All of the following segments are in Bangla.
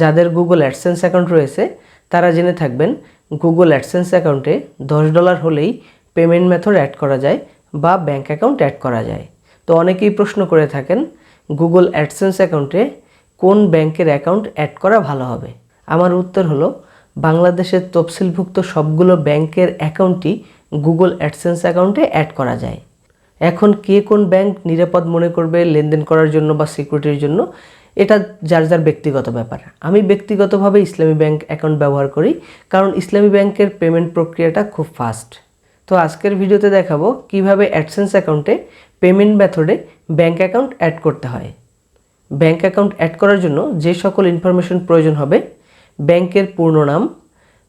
যাদের গুগল অ্যাডসেন্স অ্যাকাউন্ট রয়েছে, তারা জেনে থাকবেন গুগল অ্যাডসেন্স অ্যাকাউন্টে দশ ডলার হলেই পেমেন্ট মেথড অ্যাড করা যায় বা ব্যাঙ্ক অ্যাকাউন্ট অ্যাড করা যায়। তো অনেকেই প্রশ্ন করে থাকেন গুগল অ্যাডসেন্স অ্যাকাউন্টে কোন ব্যাংকের অ্যাকাউন্ট অ্যাড করা ভালো হবে? আমার উত্তর হলো, বাংলাদেশের তফসিলভুক্ত সবগুলো ব্যাংকের অ্যাকাউন্টই গুগল অ্যাডসেন্স অ্যাকাউন্টে অ্যাড করা যায়। এখন কে কোন ব্যাংক নিরাপদ মনে করবে লেনদেন করার জন্য বা সিকিউরিটির জন্য, এটা যার যার ব্যক্তিগত ব্যাপার। আমি ব্যক্তিগতভাবে ইসলামী ব্যাংক অ্যাকাউন্ট ব্যবহার করি, কারণ ইসলামী ব্যাংকের পেমেন্ট প্রক্রিয়াটা খুব ফাস্ট। তো আজকের ভিডিওতে দেখাবো কীভাবে অ্যাডসেন্স অ্যাকাউন্টে পেমেন্ট মেথডে ব্যাংক অ্যাকাউন্ট অ্যাড করতে হয়। ব্যাংক অ্যাকাউন্ট অ্যাড করার জন্য যে সকল ইনফরমেশন প্রয়োজন হবে, ব্যাংকের পূর্ণ নাম,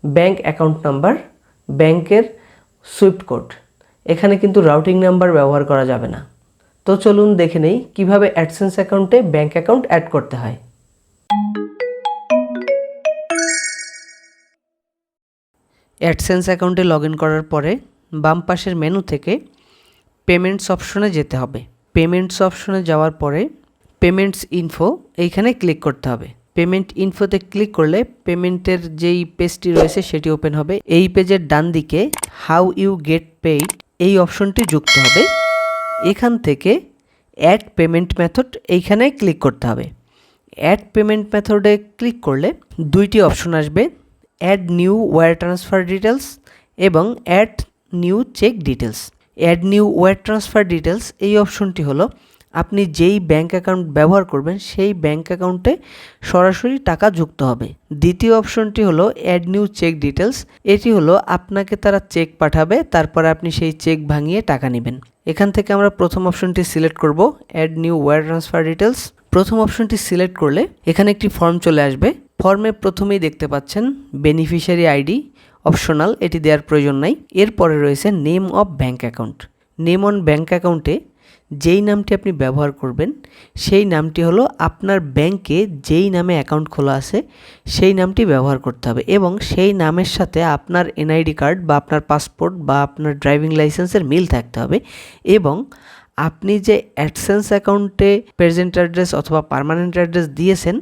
ব্যাংক অ্যাকাউন্ট নাম্বার, ব্যাংকের সুইফট কোড। এখানে কিন্তু রাউটিং নাম্বার ব্যবহার করা যাবে না। তো চলুন দেখে নেই কীভাবে অ্যাডসেন্স অ্যাকাউন্টে ব্যাঙ্ক অ্যাকাউন্ট অ্যাড করতে হয়। অ্যাডসেন্স অ্যাকাউন্টে লগ ইন করার পরে বাম পাশের মেনু থেকে পেমেন্টস অপশনে যেতে হবে। পেমেন্টস অপশনে যাওয়ার পরে পেমেন্টস ইনফো এইখানে ক্লিক করতে হবে। পেমেন্ট ইনফোতে ক্লিক করলে পেমেন্টের যেই পেজটি রয়েছে সেটি ওপেন হবে। এই পেজের ডান দিকে হাউ ইউ গেট পেইড এই অপশনটি যুক্ত হবে। এখান থেকে অ্যাড পেমেন্ট মেথড এইখানে ক্লিক করতে হবে। অ্যাড পেমেন্ট মেথডে ক্লিক করলে দুইটি অপশন আসবে। Add new wire transfer details এবং add new cheque details add new wire transfer details এই অপশনটি হলো আপনি যেই ব্যাঙ্ক অ্যাকাউন্ট ব্যবহার করবেন, সেই ব্যাঙ্ক অ্যাকাউন্টে সরাসরি টাকা যুক্ত হবে। দ্বিতীয় অপশনটি হলো অ্যাড নিউ চেক ডিটেলস এটি হলো আপনাকে তারা চেক পাঠাবে, তারপরে আপনি সেই চেক ভাঙিয়ে টাকা নেবেন। এখান থেকে আমরা প্রথম অপশনটি সিলেক্ট করব add new wire transfer details প্রথম অপশনটি সিলেক্ট করলে এখানে একটি ফর্ম চলে আসবে। ফর্মে প্রথমেই দেখতে পাচ্ছেন বেনিফিশিয়ারি আইডি অপশনাল এটি দেওয়ার প্রয়োজন নাই। এরপরে রয়েছে name of bank account name on bank অ্যাকাউন্টে যেই নামটি আপনি ব্যবহার করবেন, সেই নামটি হলো আপনার ব্যাংকে যেই নামে অ্যাকাউন্ট খোলা আছে, সেই নামটি ব্যবহার করতে হবে এবং সেই নামের সাথে আপনার এনআইডি কার্ড বা আপনার পাসপোর্ট বা আপনার ড্রাইভিং লাইসেন্সের মিল থাকতে হবে এবং আপনি যে অ্যাডসেন্স অ্যাকাউন্টে প্রেজেন্ট অ্যাড্রেস অথবা পার্মানেন্ট অ্যাড্রেস দিয়েছেন,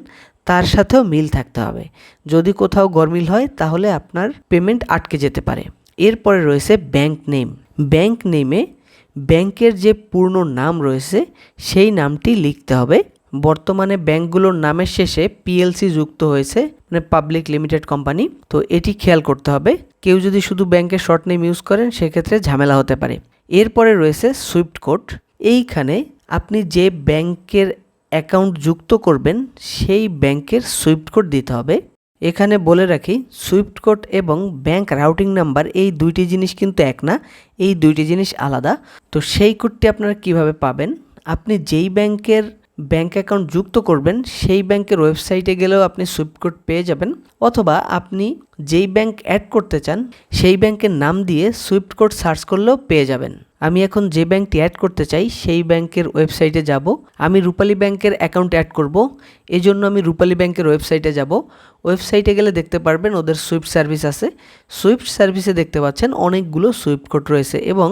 তার সাথেও মিল থাকতে হবে। যদি কোথাও গরমিল হয়, তাহলে আপনার পেমেন্ট আটকে যেতে পারে। এরপরে রয়েছে ব্যাংক নেম। ব্যাংক নেমে ব্যাংকের যে পূর্ণ নাম রয়েছে, সেই নামটি লিখতে হবে। বর্তমানে ব্যাংকগুলোর নামের শেষে পিএলসি যুক্ত হয়েছে মানে পাবলিক লিমিটেড কোম্পানি তো এটি খেয়াল করতে হবে, কেউ যদি শুধু ব্যাংকের শর্ট নেম ইউজ করেন, সেক্ষেত্রে ঝামেলা হতে পারে। এরপরে রয়েছে সুইফট কোড। এইখানে আপনি যে ব্যাংকের অ্যাকাউন্ট যুক্ত করবেন, সেই ব্যাংকের সুইফট কোড দিতে হবে। এখানে বলে রাখি, সুইফট কোড এবং ব্যাংক রাউটিং নাম্বার এই দুইটি জিনিস কিন্তু এক না, এই দুইটি জিনিস আলাদা। তো সেই কোডটি আপনারা কীভাবে পাবেন? আপনি যেই ব্যাংকের ব্যাংক অ্যাকাউন্ট যুক্ত করবেন, সেই ব্যাংকের ওয়েবসাইটে গেলেও আপনি সুইফট কোড পেয়ে যাবেন। অথবা আপনি যেই ব্যাংক অ্যাড করতে চান, সেই ব্যাংকের নাম দিয়ে সুইফট কোড সার্চ করলেও পেয়ে যাবেন। আমি এখন যে ব্যাংকটি অ্যাড করতে চাই, সেই ব্যাংকের ওয়েবসাইটে যাব। আমি রূপালী ব্যাংকের অ্যাকাউন্ট অ্যাড করব। এজন্য আমি রূপালী ব্যাংকের ওয়েবসাইটে যাব। ওয়েবসাইটে গেলে দেখতে পারবেন ওদের সুইফট সার্ভিস আছে। সুইফট সার্ভিসে দেখতে পাচ্ছেন অনেকগুলো সুইফট কোড রয়েছে এবং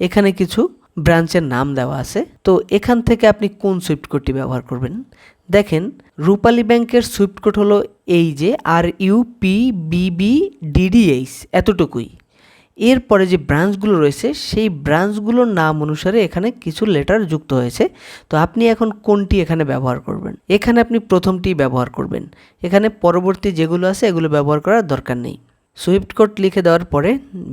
এখানে কিছু ব্রাঞ্চের নাম দেওয়া আছে। তো এখান থেকে আপনি কোন সুইফট কোডটি ব্যবহার করবেন? দেখেন, রূপালী ব্যাংকের সুইফট কোড হলো এই যে R U P BB DDH এতটুকুই। এরপরে যে ব্রাঞ্চগুলো রয়েছে, সেই ব্রাঞ্চগুলোর নাম অনুসারে এখানে কিছু লেটার যুক্ত হয়েছে। তো আপনি এখন কোনটি এখানে ব্যবহার করবেন? এখানে আপনি প্রথমটি ব্যবহার করবেন। এখানে পরবর্তী যেগুলো আছে, এগুলো ব্যবহার করার দরকার নেই। সুইফট কোড লিখে দেওয়ার পরে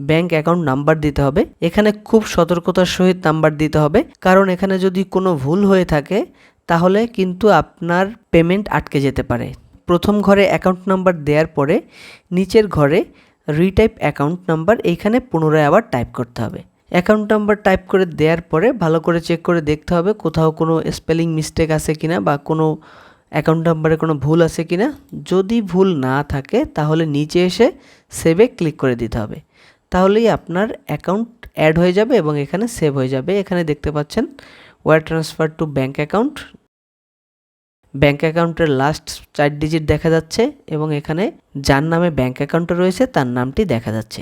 ব্যাংক অ্যাকাউন্ট নাম্বার দিতে হবে। এখানে খুব সতর্কতার সহিত নাম্বার দিতে হবে। কারণ এখানে যদি কোনো ভুল হয়ে থাকে, তাহলে কিন্তু আপনার পেমেন্ট আটকে যেতে পারে। প্রথম ঘরে অ্যাকাউন্ট নাম্বার দেওয়ার পরে নিচের ঘরে রিটাইপ অ্যাকাউন্ট নাম্বার এইখানে পুনরায় আবার টাইপ করতে হবে। অ্যাকাউন্ট নাম্বার টাইপ করে দেওয়ার পরে ভালো করে চেক করে দেখতে হবে কোথাও কোনো স্পেলিং মিস্টেক আছে কিনা বা কোনো অ্যাকাউন্ট নাম্বারে কোনো ভুল আছে কিনা? যদি ভুল না থাকে, তাহলে নিচে এসে সেভে ক্লিক করে দিতে হবে। তাহলেই আপনার অ্যাকাউন্ট অ্যাড হয়ে যাবে এবং এখানে সেভ হয়ে যাবে। এখানে দেখতে পাচ্ছেন wire transfer to bank account bank অ্যাকাউন্টের লাস্ট চার ডিজিট দেখা যাচ্ছে এবং এখানে যার নামে ব্যাঙ্ক অ্যাকাউন্টে রয়েছে, তার নামটি দেখা যাচ্ছে।